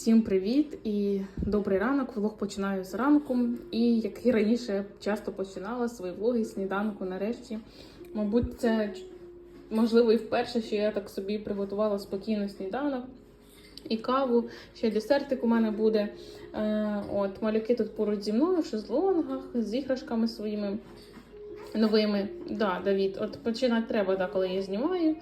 Всім привіт і добрий ранок. Влог починаю з ранку. І як і раніше часто починала свої влоги сніданку нарешті. Мабуть, це можливо і вперше, що я так собі приготувала спокійно сніданок і каву. Ще десертик у мене буде. Е, от малюки тут поруч зі мною в шезлонгах з іграшками своїми. Новими, да, Давід. От починати треба, да, коли я знімаю,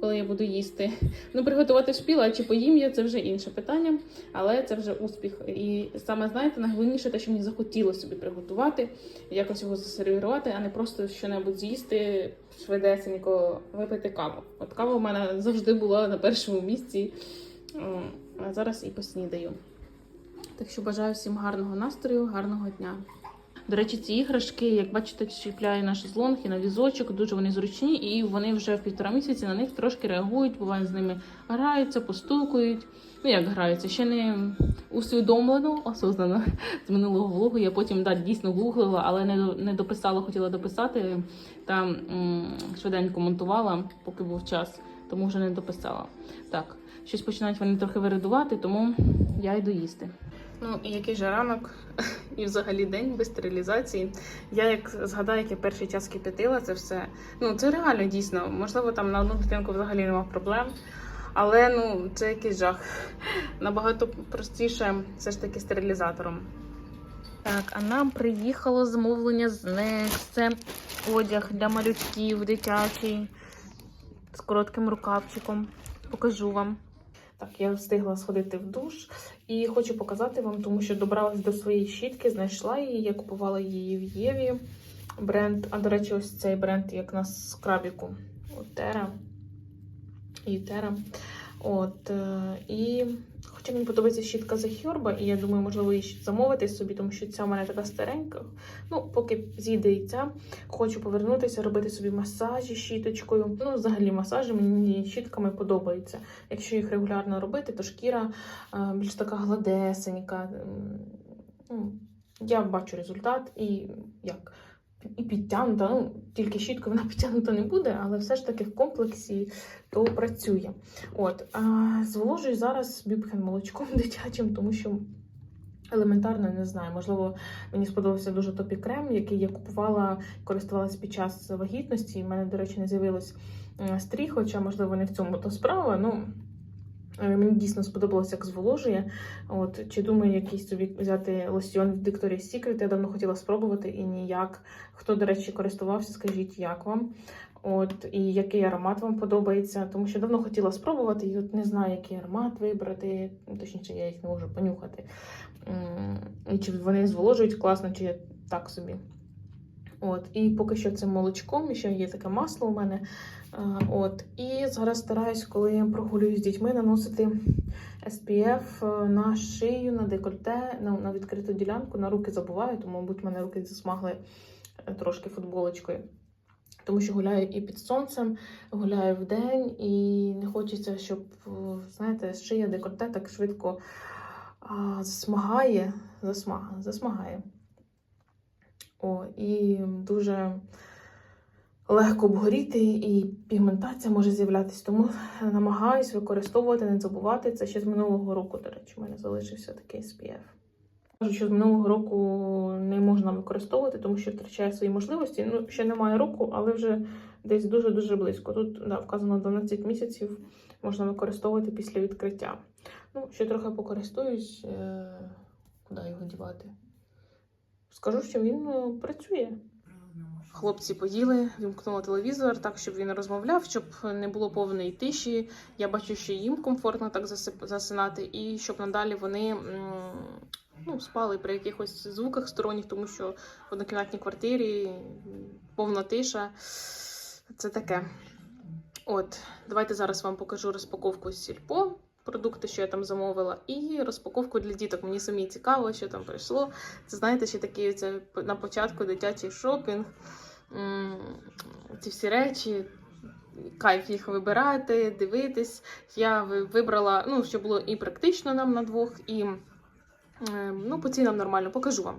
коли я буду їсти. Ну, приготувати шпіла, чи поїм я, це вже інше питання, але це вже успіх. І саме знаєте, найголовніше те, що мені захотілося собі приготувати, якось його засервірувати, а не просто що-небудь з'їсти, швидесенько випити каву. От кава в мене завжди була на першому місці, а зараз і поснідаю. Так що бажаю всім гарного настрою, гарного дня. До речі, ці іграшки, як бачите, чіпляю на шезлонг і на візочок, дуже вони зручні, і вони вже в півтора місяці на них трошки реагують, буває з ними граються, постукують. Ну як граються, ще не усвідомлено, осознано з минулого влогу. Я потім да, дійсно гуглила, але не, не дописала, хотіла дописати. Там м, швиденько монтувала, поки був час, тому вже не дописала. Так, щось починають вони трохи виридувати, тому я йду їсти. Ну і який же ранок і взагалі день без стерилізації. Я як згадаю, як я перший час кипятила це все. Ну це реально дійсно. Можливо, там на одну дитинку взагалі нема проблем. Але ну це якийсь жах. Набагато простіше все ж таки стерилізатором. Так, а нам приїхало замовлення з Next. Це одяг для малюків дитячий з коротким рукавчиком. Покажу вам. Так, я встигла сходити в душ і хочу показати вам, тому що добралась до своєї щітки, знайшла її, я купувала її в Єві. Бренд, а до речі, ось цей бренд, як на скрабіку. Отера. Ютера. От, е, і хоча мені подобається щітка за Хьорба, і я думаю, можливо, її замовити собі, тому що ця в мене така старенька. Ну, поки зійде і ця, хочу повернутися, робити собі масажі щіточкою. Ну, взагалі, масажі мені щітками подобаються. Якщо їх регулярно робити, то шкіра е, більш така гладесенька. Ну, Я бачу результат і як. І підтягнута, ну тільки щіткою вона підтягнута не буде, але все ж таки в комплексі то працює. От, а зволожую зараз бібхен молочком дитячим, тому що елементарно не знаю. Можливо, мені сподобався дуже топі крем, який я купувала, користувалася під час вагітності. В мене, до речі, не з'явилось е, стріх, хоча, можливо, не в цьому то справа. Ну, Мені дійсно сподобалося, як зволожує. От чи думаю, якийсь собі взяти лосьйон від Victoria's Secret. Я давно хотіла спробувати і ніяк. Хто, до речі, користувався, скажіть, як вам. От і який аромат вам подобається, тому що давно хотіла спробувати, і от не знаю, який аромат вибрати. Точніше, я їх не можу понюхати. І чи вони зволожують класно, чи так собі. От, і поки що цим молочком, і ще є таке масло у мене. От, і зараз стараюсь, коли я прогулююсь з дітьми, наносити SPF на шию, на декольте, на, відкриту ділянку, на руки забуваю, тому, мабуть, в мене руки засмагли е, трошки футболочкою. Тому що гуляю і під сонцем, гуляю вдень, і не хочеться, щоб, е, знаєте, шия декольте так швидко а, засмагає, засмага, засмагає. О, і дуже легко обгоріти, і пігментація може з'являтися. Тому намагаюсь використовувати, не забувати. Це ще з минулого року, до речі, у мене залишився такий SPF. Кажу, що з минулого року не можна використовувати, тому що втрачає свої можливості. Ну, ще немає року, але вже десь дуже-дуже близько. Тут да, вказано 12 місяців можна використовувати після відкриття. Ну, ще трохи покористуюсь, е, куди його дівати. Скажу, що він е, працює. Хлопці поїли, вімкнула телевізор так, щоб він розмовляв, щоб не було повної тиші. Я бачу, що їм комфортно так засинати, і щоб надалі вони ну, спали при якихось звуках сторонніх, тому що в однокімнатній квартирі повна тиша. Це таке. От, давайте зараз вам покажу розпаковку з сільпо. Продукти, що я там замовила, і розпаковку для діток. Мені самі цікаво, що там прийшло. Це знаєте, ще такий це на початку дитячий шопінг. Ці всі речі, кайф їх вибирати, дивитись. Я вибрала, ну, що було і практично нам на двох, і ну, по цінам нормально, покажу вам.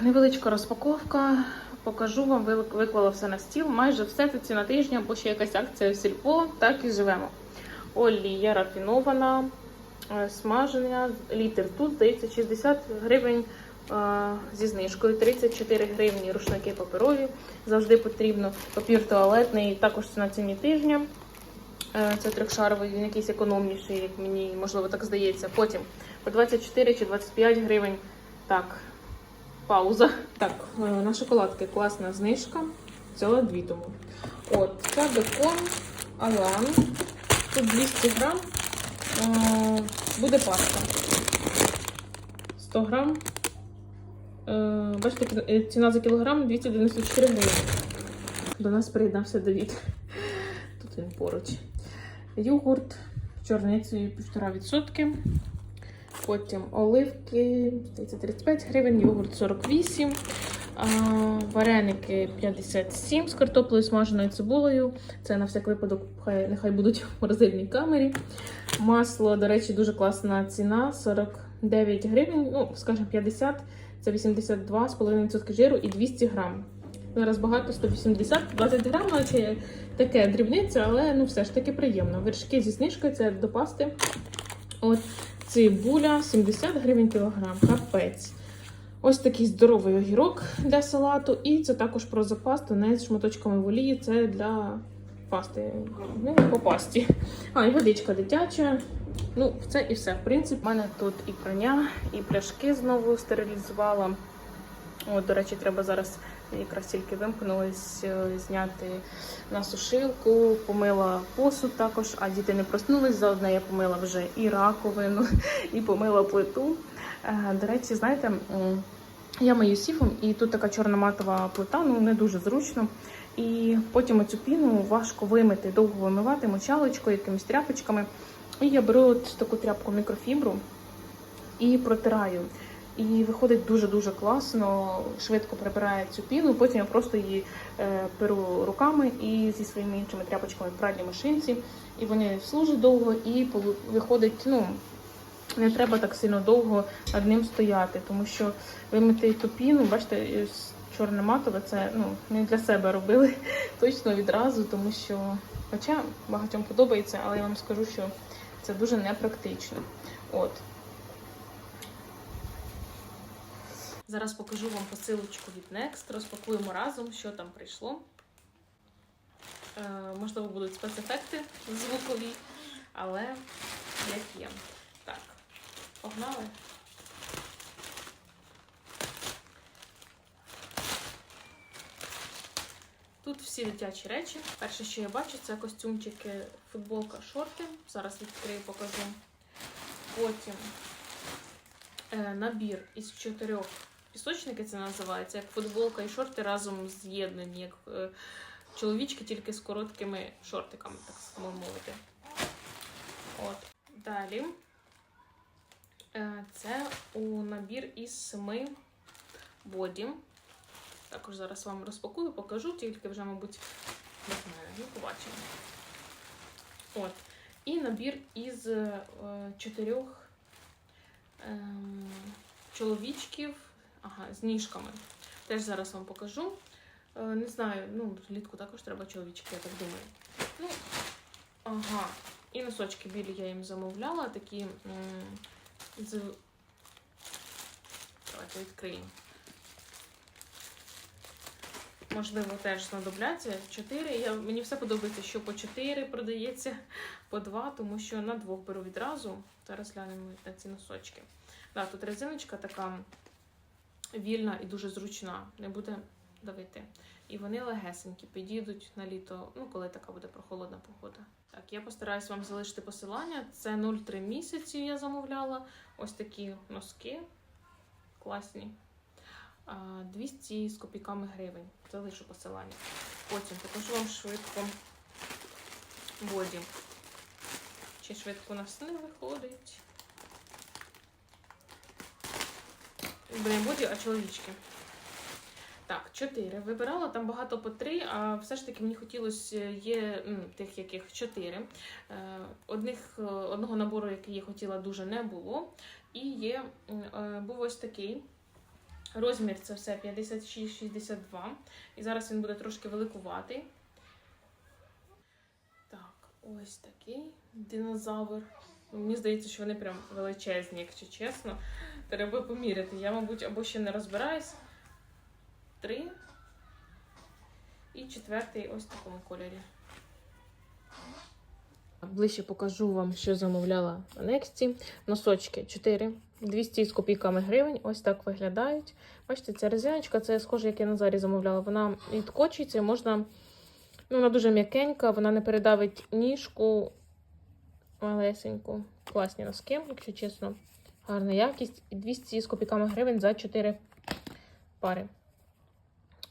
Невеличка розпаковка. Покажу вам, виклала все на стіл. Майже все це ціна тижня, або ще якась акція в сільпо, так і живемо. Олія рафінована, е, смаження, літр. Тут, здається, 60 гривень е, зі знижкою, 34 гривні рушники паперові. Завжди потрібно. Папір туалетний, також ціна ціні тижня. Е, Це трьохшаровий, він якийсь економніший, як мені можливо так здається. Потім по 24 чи 25 гривень. Так, пауза. Так, на шоколадки класна знижка. Взяла дві тому. От, це бекон Алан. Тут 200 грам. Е, Буде паста. 100 грам. Е, Бачите, е, ціна за кілограм 294 гривень. До нас приєднався Давід. Тут він поруч. Йогурт чорницею 1,5%. Потім оливки, здається, 35 гривень, йогурт 48, а, вареники 57 з картоплею, смаженою цибулею. Це на всяк випадок хай, нехай будуть в морозильній камері. Масло, до речі, дуже класна ціна 49 гривень, ну, скажімо, 50, це 82,5% жиру і 200 грам. Зараз багато 180, 20 грам, наче таке дрібниця, але ну все ж таки приємно. Вершки зі знижкою це до пасти. От цибуля 70 гривень кілограм, капець. Ось такий здоровий огірок для салату. І це також про запасту, не з шматочками в олії, це для пасти. Ну, по пасті. А, і водичка дитяча. Ну, це і все. В принципі, в мене тут і прання, і пляшки знову стерилізувала. От, до речі, треба зараз якраз тільки вимкнулись е, зняти на сушилку, помила посуд також, а діти не проснулись. Заодно я помила вже і раковину, і помила плиту. Е, До речі, знаєте, я мию сіфом, і тут така чорна матова плита, ну не дуже зручно. І потім оцю піну важко вимити, довго вимивати мочалочкою, якимись тряпочками. І я беру от таку тряпку мікрофібру і протираю. І виходить дуже-дуже класно, швидко прибирає цю піну. Потім я просто її е, беру руками і зі своїми іншими тряпочками в пральній машинці. І вони служать довго, і виходить, ну, не треба так сильно довго над ним стояти, тому що вимити ту піну, бачите, чорне матове, це ну, не для себе робили точно відразу, тому що, хоча багатьом подобається, але я вам скажу, що це дуже непрактично. От. Зараз покажу вам посилочку від Next. Розпакуємо разом, що там прийшло. Е, можливо, будуть спецефекти звукові, але як є. Так, погнали. Тут всі дитячі речі. Перше, що я бачу, це костюмчики, футболка, шорти. Зараз відкрию, покажу. Потім е, набір із чотирьох пісочники це називається, як футболка і шорти разом з'єднані, як е, чоловічки тільки з короткими шортиками, так само мовити. От. Далі. Е, Це у набір із семи боді. Також зараз вам розпакую, покажу, тільки вже, мабуть, без мене. Ну, побачимо. От. І набір із е, чотирьох ем, чоловічків ага, з ніжками. Теж зараз вам покажу. Е, не знаю, ну, влітку також треба чоловічки, я так думаю. Ну, ага. І носочки білі я їм замовляла, такі з. Давайте відкриємо. Можливо, теж знадобляться. Чотири. Я, мені все подобається, що по 4 продається, по 2, тому що на двох беру відразу. Зараз глянемо на ці носочки. Да, тут резиночка така вільна і дуже зручна, не буде давити. І вони легесенькі, підійдуть на літо, ну, коли така буде прохолодна погода. Так, я постараюсь вам залишити посилання. Це 0,3 місяці я замовляла. Ось такі носки класні. 200 з копійками гривень. Залишу посилання. Потім покажу вам швидко боді. Чи швидко у нас не виходить? Не боді, а чоловічки. Так, чотири. Вибирала там багато по три, а все ж таки мені хотілося є тих, яких чотири. Е, Одних, е, одного набору, який я хотіла, дуже не було. І є, е, був ось такий. Розмір це все 56-62. І зараз він буде трошки великуватий. Так, ось такий динозавр. Мені здається, що вони прям величезні, якщо чесно. Треба поміряти. Я, мабуть, або ще не розбираюсь. Три. І четвертий ось в такому кольорі. Ближче покажу вам, що замовляла на Нексті. Носочки 4, 200 з копійками гривень. Ось так виглядають. Бачите, ця резиночка, це схоже, як я на зарі замовляла. Вона відкочується, можна. Ну, вона дуже м'якенька, вона не передавить ніжку малесеньку. Класні носки, якщо чесно. Гарна якість. І 200 з копійками гривень за 4 пари.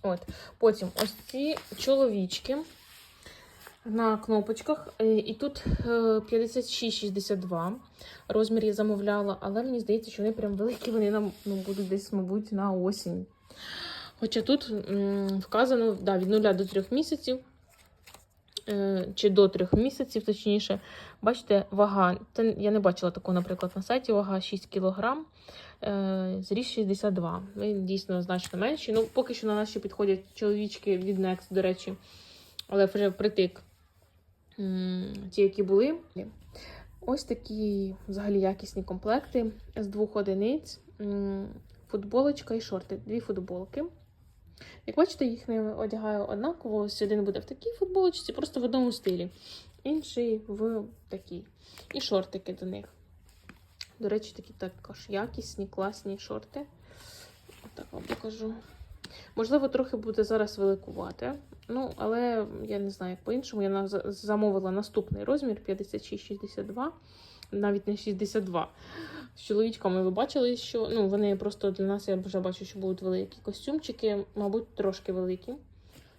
От. Потім ось ці чоловічки на кнопочках. Е, І тут е, 56,62 розмір я замовляла, але мені здається, що вони прям великі, вони нам ну, будуть десь, мабуть, на осінь. Хоча тут м, вказано да, від 0 до 3 місяців, е, чи до 3 місяців, точніше. Бачите, вага. Це я не бачила такого, наприклад, на сайті. Вага 6 кг, е, зріст 62. Він дійсно значно менший. Ну, поки що на ще підходять чоловічки від Next, до речі, але вже впритик ті, які були. Ось такі взагалі якісні комплекти з двох одиниць. Футболочка і шорти. Дві футболки. Як бачите, їх не одягаю однаково. Ось один буде в такій футболочці, просто в одному стилі. Інший в такій. І шортики до них. До речі, такі також якісні, класні шорти. Отак вам покажу. Можливо, трохи буде зараз великувати. Ну, але я не знаю, як по-іншому. Я замовила наступний розмір 56-62, навіть не 62. З чоловічками ви бачили, що ну, вони просто для нас, я вже бачу, що будуть великі костюмчики, мабуть, трошки великі.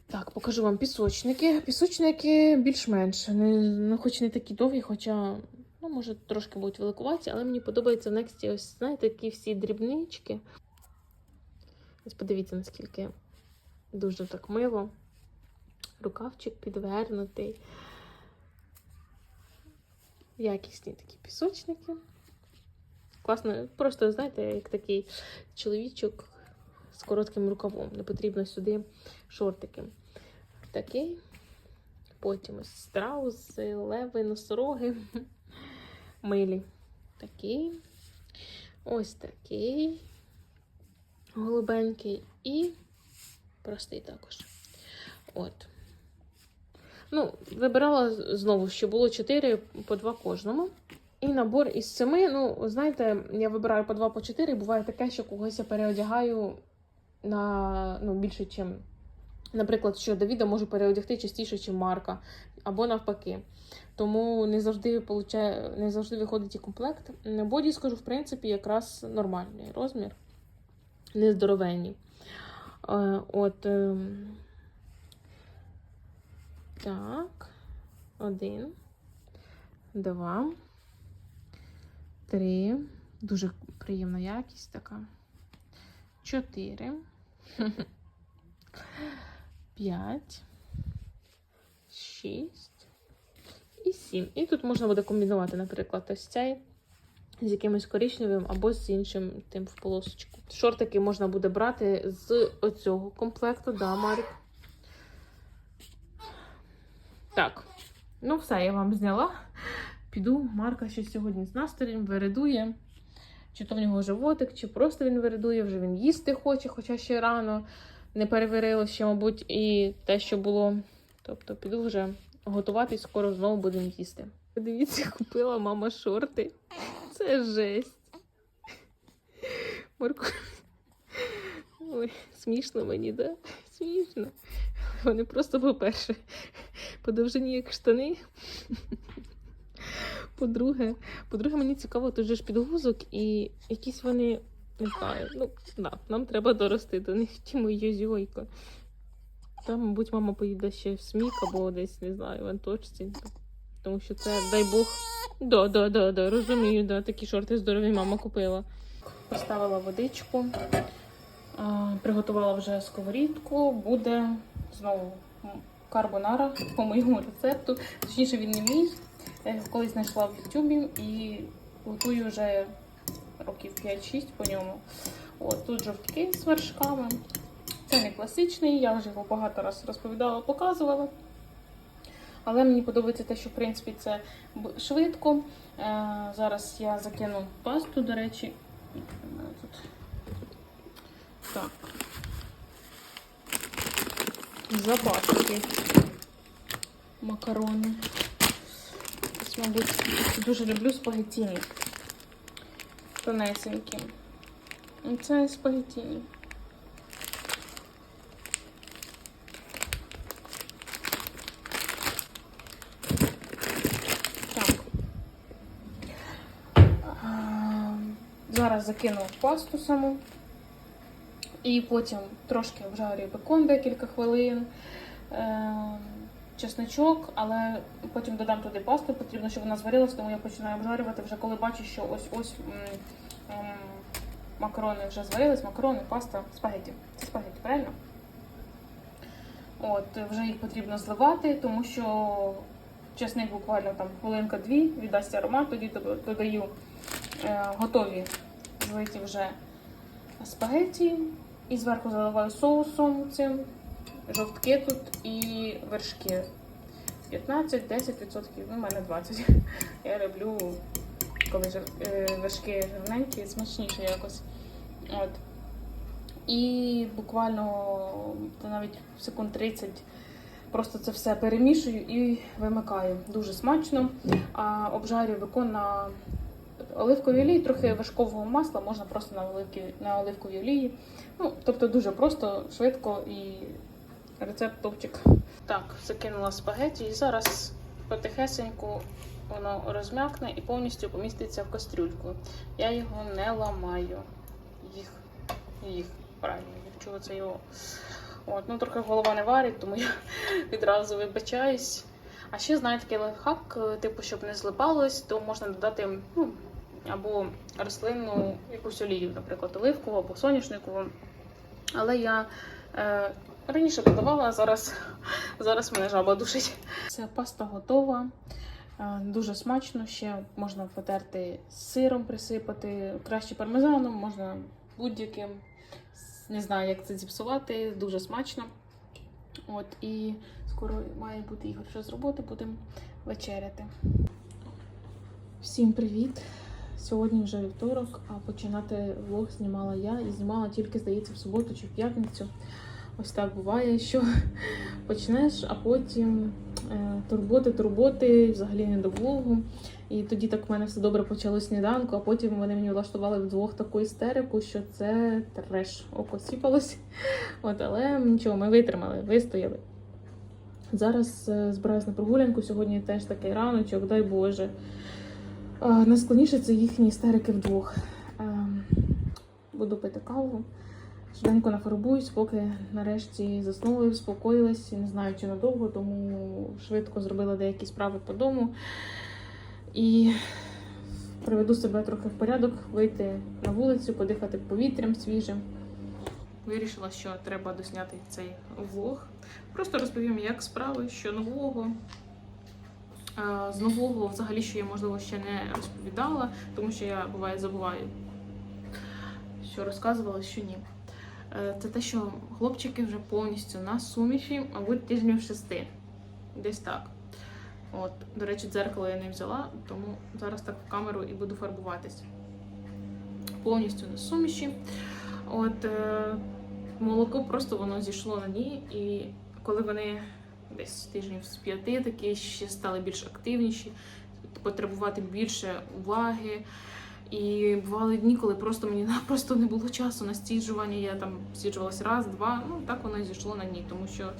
Так, покажу вам пісочники. Пісочники більш-менш. Ну, хоч не такі довгі, хоча, ну, може, трошки будуть великуваті, але мені подобається в Нексті ось, знаєте, такі всі дрібнички. Ось подивіться, наскільки дуже так мило. Рукавчик підвернутий. Якісні такі пісочники. Класно, просто, знаєте, як такий чоловічок з коротким рукавом. Не потрібно сюди шортики. Такий. Потім ось страуси, леви, носороги. Милі. Такий. Ось такий. Голубенький і простий також. От. Ну, вибирала знову, що було 4 по 2 кожному. І набор із 7. Ну, знаєте, я вибираю по 2 по 4. Буває таке, що когось я переодягаю на ну, більше, ніж. Наприклад, що Давіда можу переодягти частіше, ніж Марка, або навпаки. Тому не завжди получає, не завжди виходить і комплект. На боді, скажу, в принципі, якраз нормальний розмір, не здоровенні. Е, От. Так. Один. Два. Три. Дуже приємна якість така. Чотири. П'ять. Шість. І сім. І тут можна буде комбінувати, наприклад, ось цей з якимось коричневим або з іншим тим в полосочку. Шортики можна буде брати з оцього комплекту, да, Марік. Так, ну все, я вам зняла. Піду, Марка ще сьогодні з настроєм виридує. Чи то в нього животик, чи просто він виридує, вже він їсти хоче, хоча ще рано не перевірило ще, мабуть, і те, що було. Тобто піду вже готуватись, скоро знову будемо їсти. Подивіться, купила мама шорти. Це жесть. Марко. Ой, смішно мені, да? Смішно. Вони просто, по-перше, по довжині як штани. По-друге, по-друге, мені цікаво, тут же ж підгузок і якісь вони, не знаю, ну, да, нам треба дорости до них тіму йозьойко. Там, мабуть, мама поїде ще в смік або десь, не знаю, в анточці. Тому що це, дай Бог. Да, да, да, да, розумію, да, такі шорти здорові мама купила. Поставила водичку, приготувала вже сковорідку, буде знову карбонара по моєму рецепту. Точніше, він не мій. Колись знайшла в Ютубі і готую вже років 5-6 по ньому. От тут жовтки з вершками. Це не класичний, я вже його багато разів розповідала, показувала. Але мені подобається те, що в принципі це швидко. Е, зараз я закину пасту, до речі. Тут. Так. Запаски. Макарони. Ось, мабуть, дуже люблю спагеттіні. Тонесенькі. І Це спагеттіні. Зараз закину пасту саму. І потім трошки обжарюю бекон декілька хвилин. Е, чесничок, але потім додам туди пасту, потрібно, щоб вона зварилась, тому я починаю обжарювати вже коли бачу, що ось ось м, м, макарони вже зварились, макарони, паста, спагетті. Це спагетті, правильно? От, вже їх потрібно зливати, тому що чесник буквально там хвилинка-дві віддасть аромат, тоді додаю е, готові злиті вже спагетті і зверху заливаю соусом цим жовтки тут і вершки. 15-10%, ну, в мене 20%. Я люблю, коли е, вершки жирненькі, смачніше якось. От. І буквально навіть секунд 30 просто це все перемішую і вимикаю. Дуже смачно. А обжарюю бекон на оливковій олії, трохи вершкового масла, можна просто на, оливки, на оливковій олії. Ну, тобто дуже просто, швидко і рецепт топчик. Так, закинула спагеті і зараз потихесеньку воно розм'якне і повністю поміститься в кастрюльку. Я його не ламаю. Їх, їх, правильно, чого це його. От, ну трохи голова не варить, тому я відразу вибачаюсь. А ще знаю такий лайфхак, е, типу, щоб не злипалось, то можна додати ну, або рослинну якусь олію, наприклад, оливкову або соняшникову. Але я е, раніше додавала, а зараз, зараз мене жаба душить. Це паста готова. Е, Дуже смачно. Ще можна потерти сиром, присипати, краще пармезаном, можна будь-яким. Не знаю, як це зіпсувати, дуже смачно. От, і скоро має бути Ігор що з роботи, будемо вечеряти. Всім привіт! Сьогодні вже вівторок, а починати влог знімала я і знімала тільки, здається, в суботу чи в п'ятницю. Ось так буває, що почнеш, а потім е, турботи, турботи, взагалі не до влогу. І тоді так в мене все добре почало сніданку, а потім вони мені влаштували вдвох таку істерику, що це треш. Око сіпалось. От, але нічого, ми витримали, вистояли. Зараз е, збираюсь на прогулянку. Сьогодні теж такий раночок, дай Боже. Е, Найскладніше це їхні істерики вдвох. Е, Буду пити каву. Швиденько нафарбуюсь, поки нарешті заснули, успокоїлась. Не знаю, чи надовго, тому швидко зробила деякі справи по дому. І приведу себе трохи в порядок, вийти на вулицю, подихати повітрям свіжим. Вирішила, що треба досняти цей влог. Просто розповім, як справи, що нового. Е, З нового, взагалі, що я, можливо, ще не розповідала, тому що я буває забуваю, що розказувала, що ні. Е, Це те, що хлопчики вже повністю на суміші, мабуть, тижнів шести. Десь так. От, до речі, дзеркало я не взяла, тому зараз так в камеру і буду фарбуватись. Повністю на суміші. От е, молоко просто воно зійшло на ній, і коли вони десь тижнів з п'яти такі ще стали більш активніші, потребувати більше уваги. І бували дні, коли просто мені просто не було часу на стіджування. Я там стіджувалась раз, два. Ну так воно і зійшло на ні, тому що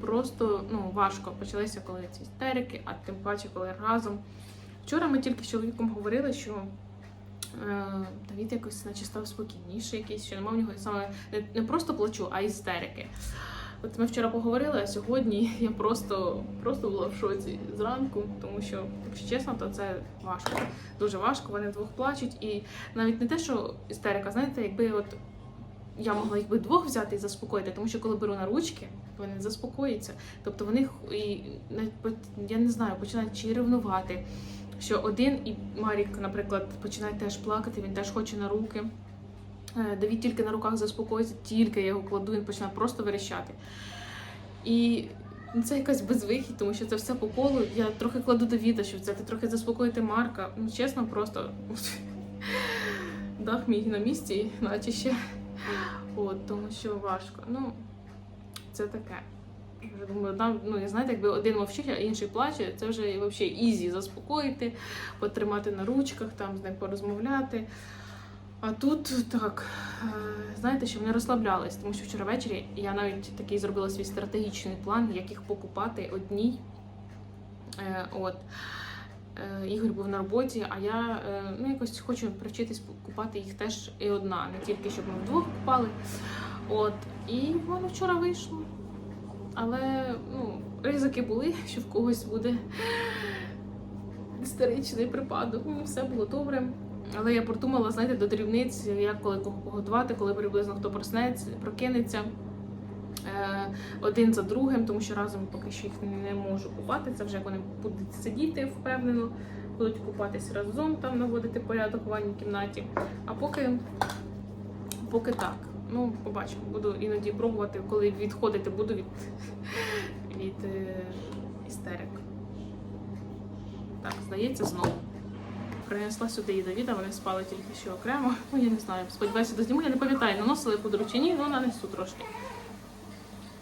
просто ну важко почалися коли ці істерики, а тим паче, коли разом. Вчора ми тільки з чоловіком говорили, що е, Давід якось наче став спокійніший, якийсь, що немає в нього саме не, не просто плачу, а істерики. От ми вчора поговорили, а сьогодні я просто, просто була в шоці зранку, тому що, якщо чесно, то це важко. Дуже важко, вони вдвох плачуть. І навіть не те, що істерика, знаєте, якби от я могла їх двох взяти і заспокоїти, тому що коли беру на ручки, вони заспокоїться. Тобто вони і я не знаю, починають чи ревнувати. Що один і Марік, наприклад, починає теж плакати, він теж хоче на руки. Е, Давід тільки на руках заспокоїться, тільки я його кладу, він починає просто верещати. І Це якась безвихідь, тому що це все по колу. Я трохи кладу до віда, щоб це трохи заспокоїти Марка. Ну, чесно, просто дах мій на місці, наче ще. От, тому що важко. Ну, це таке. Я вже думаю, там, ну, я знаєте, якби один мовчить, а інший плаче, це вже взагалі ізі заспокоїти, потримати на ручках, там з ним порозмовляти. А тут так, е, знаєте, що вони розслаблялись, тому що вчора ввечері я навіть такий зробила свій стратегічний план, як їх покупати одній. Е, От. Е, Ігор був на роботі, а я ну, якось хочу привчитись купати їх теж і одна, не тільки щоб ми вдвох купали. От. І воно вчора вийшло. Але ну, ризики були, що в когось буде істеричний припадок. Ну, все було добре. Але я продумала, знаєте, до дрібниць, як коли кого погодувати, коли приблизно хто проснеться, прокинеться е, один за другим, тому що разом поки що їх не можу купати. Це вже як вони будуть сидіти впевнено, будуть купатись разом, там наводити порядок у ванній кімнаті. А поки, поки так. Ну, побачимо, буду іноді пробувати, коли відходити буду від, від е, істерик. Так, здається, знову. Принесла сюди і Давіда, вони спали тільки що окремо. Ну, я не знаю, сподіваюся, дозніму. Я не пам'ятаю, наносили по чи ні, ну нанесу трошки.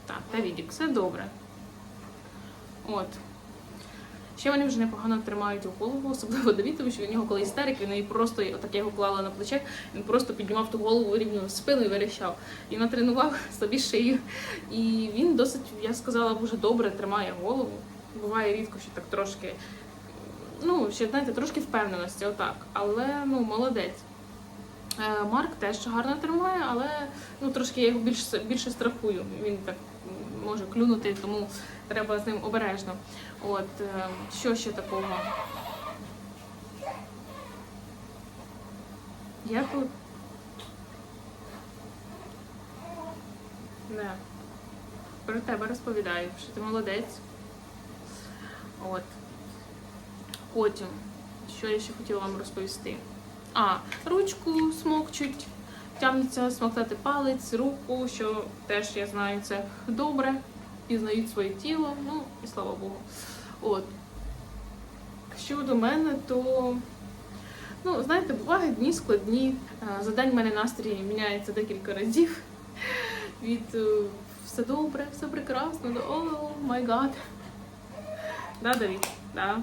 Так, Давідік, все добре. От. Ще вони вже непогано тримають у голову, особливо Давід, тому що в нього коли істерик, він її просто, отак я його клала на плече, він просто піднімав ту голову рівно спину і верещав. І натренував собі шию. І він досить, я сказала, дуже добре тримає голову. Буває рідко, що так трошки ну, ще знаєте, трошки впевненості, отак. Але ну, молодець. Е, Марк теж гарно тримає, але ну, трошки я його більше, більше страхую. Він так може клюнути, тому треба з ним обережно. От, е, що ще такого? Я тут. Не. Про тебе розповідаю, що ти молодець. От. Потім, що я ще хотіла вам розповісти? А, ручку смокчуть, тягнеться смоктати палець, руку, що теж я знаю, це добре, пізнають своє тіло, ну і слава Богу. От. Щодо мене, то, ну, знаєте, бувають дні складні. Е, За день в мене настрій міняється декілька разів. Від е, все добре, все прекрасно, до о май гад. Да, Давід? Да.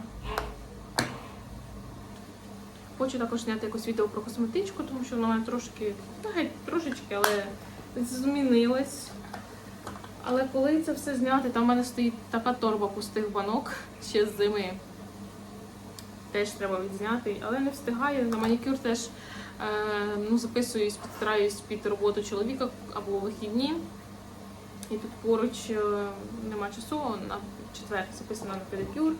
Хочу також зняти якось відео про косметичку, тому що вона в мене трошки, ну, геть трошечки, але змінилась. Але коли це все зняти, там в мене стоїть така торба пустих банок ще з зими. Теж треба відзняти, але не встигаю. На манікюр теж е, ну, записуюсь, підстараюсь під роботу чоловіка або вихідні. І тут поруч е, нема часу, на четвер записано на педикюр.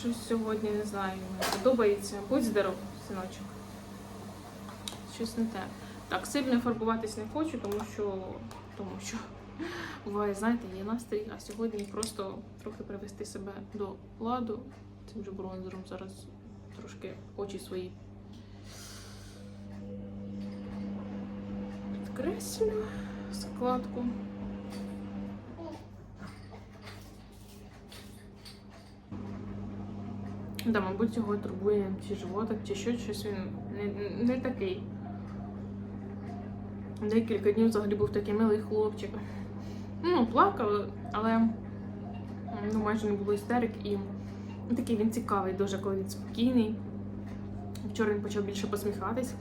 Щось- сьогодні не знаю, мені подобається. Будь здоров, синочок. Щось не те. Так, сильно фарбуватись не хочу, тому що, тому що буває, знаєте, є настрій, а сьогодні просто трохи привести себе до ладу. Цим же бронзером зараз трошки очі свої підкреслю складку. Да, мабуть, його турбує чи животик, чи що, щось він не, не такий. Декілька днів взагалі був такий милий хлопчик. Ну, плакав, але ну, майже не було істерик і такий він цікавий дуже, коли він спокійний. Вчора він почав більше посміхатись.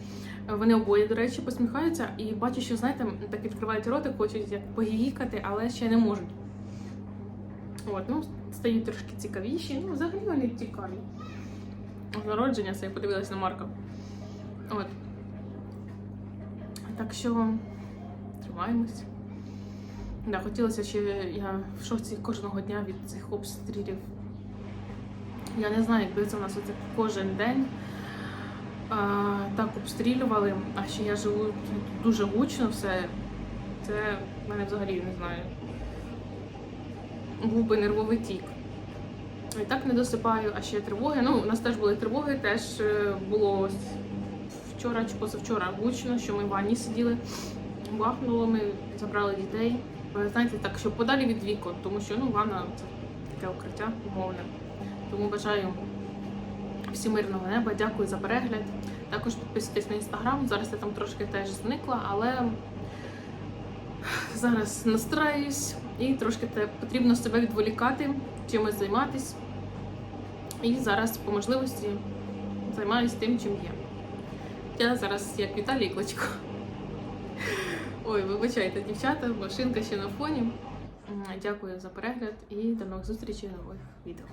Вони обоє, до речі, посміхаються і бачу, що, знаєте, так відкривають ротик, хочуть як погігікати, але ще не можуть. От, ну, стають трошки цікавіші. Ну, взагалі вони цікаві. З Народження це я подивилась на Марка. От. Так що тримаємось. Да, хотілося ще, я в шоці кожного дня від цих обстрілів. Я не знаю, якби це у нас оце кожен день а, так обстрілювали, а ще я живу тут дуже гучно все. Це в мене взагалі не знаю. Був би нервовий тік. І так не досипаю, а ще тривоги. Ну, у нас теж були тривоги, теж е, було вчора чи позавчора гучно, що ми в ванні сиділи. бахнуло, ми забрали дітей. Ви знаєте, так, щоб подалі від вікон, тому що ну, ванна це таке укриття умовне. Тому бажаю всім мирного неба. Дякую за перегляд. Також підписуйтесь на інстаграм. Зараз я там трошки теж зникла, але зараз настраюсь і трошки потрібно себе відволікати, чимось займатись. І зараз по можливості займаюся тим, чим є. Я зараз як Віталій Кличко. Ой, вибачайте, дівчата, машинка ще на фоні. Дякую за перегляд і до нових зустрічей нових відео.